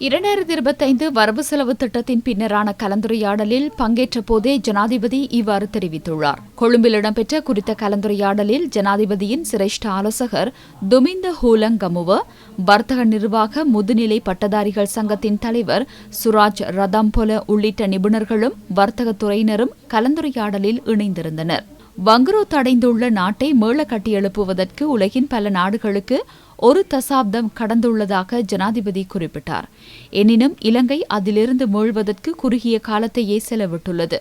இரண்டாயிரத்தி இருபத்தைந்து வரவு செலவு திட்டத்தின் பின்னரான கலந்துரையாடலில் பங்கேற்ற போதே ஜனாதிபதி இவ்வாறு தெரிவித்துள்ளார். கொழும்பில் இடம்பெற்ற குறித்த கலந்துரையாடலில் ஜனாதிபதியின் சிரேஷ்ட ஆலோசகர் துமிந்த ஹூலங் கமுவ வர்த்தக நிர்வாக முதுநிலை பட்டதாரிகள் சங்கத்தின் தலைவர் சுராஜ் ரதம்போல உள்ளிட்ட நிபுணர்களும் வர்த்தகத் துறையினரும் கலந்துரையாடலில் இணைந்திருந்தனர். வங்குரோத் அடைந்துள்ள நாட்டை மீள கட்டியெழுப்புவதற்கு உலகின் பல நாடுகளுக்கு ஒரு தசாப்தம் கடந்துள்ளதாக ஜனாதிபதி குறிப்பிட்டார். எனினும் இலங்கை அதிலிருந்து மீள்வதற்கு குறுகிய காலத்தையே செலவிட்டுள்ளது.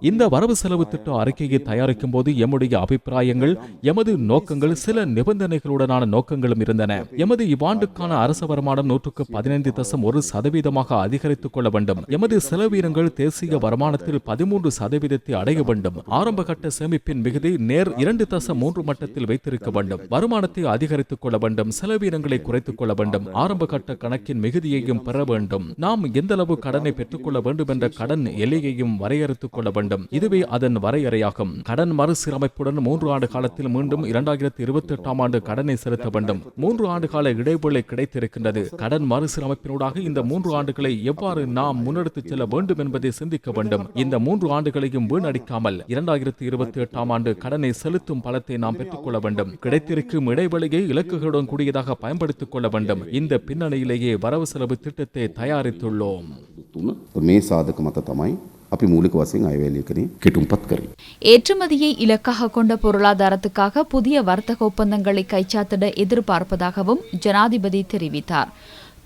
இந்த வரவு செலவு திட்ட அறிக்கையை தயாரிக்கும் போது எம்முடைய அபிப்பிராயங்கள் எமது நோக்கங்கள் சில நிபந்தனைகளுடனான நோக்கங்களும் இருந்தன. எமது இவ்வாண்டுக்கான அரச வருமானம் நூற்றுக்கு பதினைந்து தசம் ஒரு சதவீதமாக அதிகரித்துக் கொள்ள வேண்டும். எமது செலவீனங்கள் தேசிய வருமானத்தில் பதிமூன்று சதவீதத்தை அடைய வேண்டும். ஆரம்ப கட்ட சேமிப்பின் மிகுதி நேர் இரண்டு தசம் மூன்று மட்டத்தில் வைத்திருக்க வேண்டும். வருமானத்தை அதிகரித்துக் கொள்ள வேண்டும். செலவீனங்களை குறைத்துக் கொள்ள வேண்டும். ஆரம்ப கட்ட கணக்கின் மிகுதியையும் பெற வேண்டும். நாம் எந்தளவு கடனை பெற்றுக்கொள்ள வேண்டும் என்ற கடன் எல்லையையும் வரையறுத்துக் கொள்ள வேண்டும். இதுவே அதன் வரையறையாகும் கடன் மறுசீரமைப்புடன் மூன்று ஆண்டு காலத்தில் மீண்டும் இரண்டாயிரத்தி இருபத்தி எட்டாம் ஆண்டு கடனை செலுத்த வேண்டும் மூன்று ஆண்டு கால இடைவேளை கிடைத்திருக்கின்றது கடன் மறுசீரமைப்பினூடாக இந்த மூன்று ஆண்டுகளை எவ்வாறு நாம் முன்னெடுத்துச் செல்ல வேண்டும் என்பதை சிந்திக்க வேண்டும் இந்த மூன்று ஆண்டுகளையும் வீணடிக்காமல் இரண்டாயிரத்தி இருபத்தி எட்டாம் ஆண்டு கடனை செலுத்தும் பலத்தை நாம் பெற்றுக்கொள்ள வேண்டும் கிடைத்திருக்கும் இடைவெளியை இலக்குகளுடன் கூடியதாக பயன்படுத்திக் கொள்ள வேண்டும் இந்த பின்னணியிலேயே வரவு செலவு திட்டத்தை தயாரித்துள்ளோம் තුන මේ සාධක මත තමයි අපි මූලික වශයෙන් අයවැලේකනේ කෙටුම්පත් කරේ. ஏற்றுமதியை இலக்காக கொண்ட பொருளாதாரத்துக்காக புதிய வர்த்தக ஒப்பந்தங்களை கைச்சாத்திட எதிர்பார்ப்பதாகவும் ஜனாதிபதி தெரிவித்தார்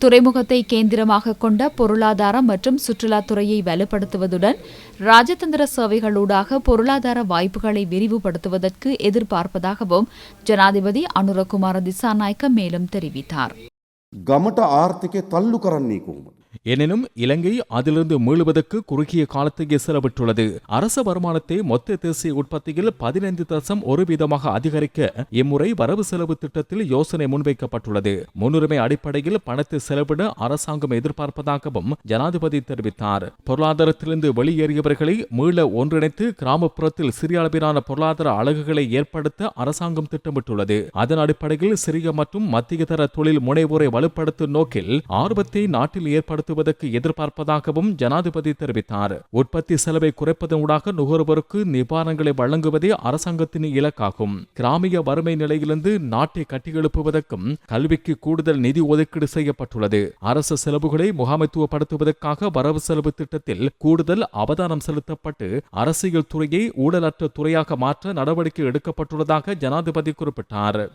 துறைமுகத்தை கேந்திரமாக கொண்ட பொருளாதாரம் மற்றும் சுற்றுலாத்துறையை வலுப்படுத்துவதுடன் ராஜதந்திர சேவைகளூடாக பொருளாதார வாய்ப்புகளை விரிவுபடுத்துவதற்கு எதிர்பார்ப்பதாகவும் ஜனாதிபதி அனுரகுமார திசாநாயக்க மேலும் தெரிவித்தார் ගමට ආර්ථිකය තල්ලු කරන්නේ කොහොමද. எனினும் இலங்கை அதிலிருந்து மீளுவதற்கு குறுகிய காலத்தையே செலவிட்டுள்ளது. அரச வருமானத்தை மொத்த தேசிய உற்பத்தியில் பதினைந்து தசம் ஒரு வீதமாக அதிகரிக்க இம்முறை வரவு செலவு திட்டத்தில் யோசனை முன்வைக்கப்பட்டுள்ளது. முன்னுரிமை அடிப்படையில் பணத்தை செலவிட அரசாங்கம் எதிர்பார்ப்பதாகவும் ஜனாதிபதி தெரிவித்தார். பொருளாதாரத்திலிருந்து வெளியேறியவர்களை மீள ஒன்றிணைத்து கிராமப்புறத்தில் சிறிய அளவிலான பொருளாதார அலகுகளை ஏற்படுத்த அரசாங்கம் திட்டமிட்டுள்ளது. அதன் அடிப்படையில் சிறிய மற்றும் மத்திய தர தொழில் முனைவோரை வலுப்படுத்தும் நோக்கில் ஆர்வத்தை நாட்டில் ஏற்படுத்த செயல்படுத்துவதற்கு எதிர்பார்ப்பதாகவும் ஜனாதிபதி தெரிவித்தார். உற்பத்தி செலவை குறைப்பதனூடாக நுகர்வோருக்கு நிவாரணங்களை வழங்குவதே அரசாங்கத்தின் இலக்காகும். கிராமிய வறுமை நிலையிலிருந்து நாட்டை கட்டியெழுப்புவதற்கும் கல்விக்கு கூடுதல் நிதி ஒதுக்கீடு செய்யப்பட்டுள்ளது. அரசு செலவுகளை முகாமைத்துவப்படுத்துவதற்காக வரவு செலவு திட்டத்தில் கூடுதல் அவதானம் செலுத்தப்பட்டு அரசியல் துறையை ஊழலற்ற துறையாக மாற்ற நடவடிக்கை எடுக்கப்பட்டுள்ளதாக ஜனாதிபதி குறிப்பிட்டார்.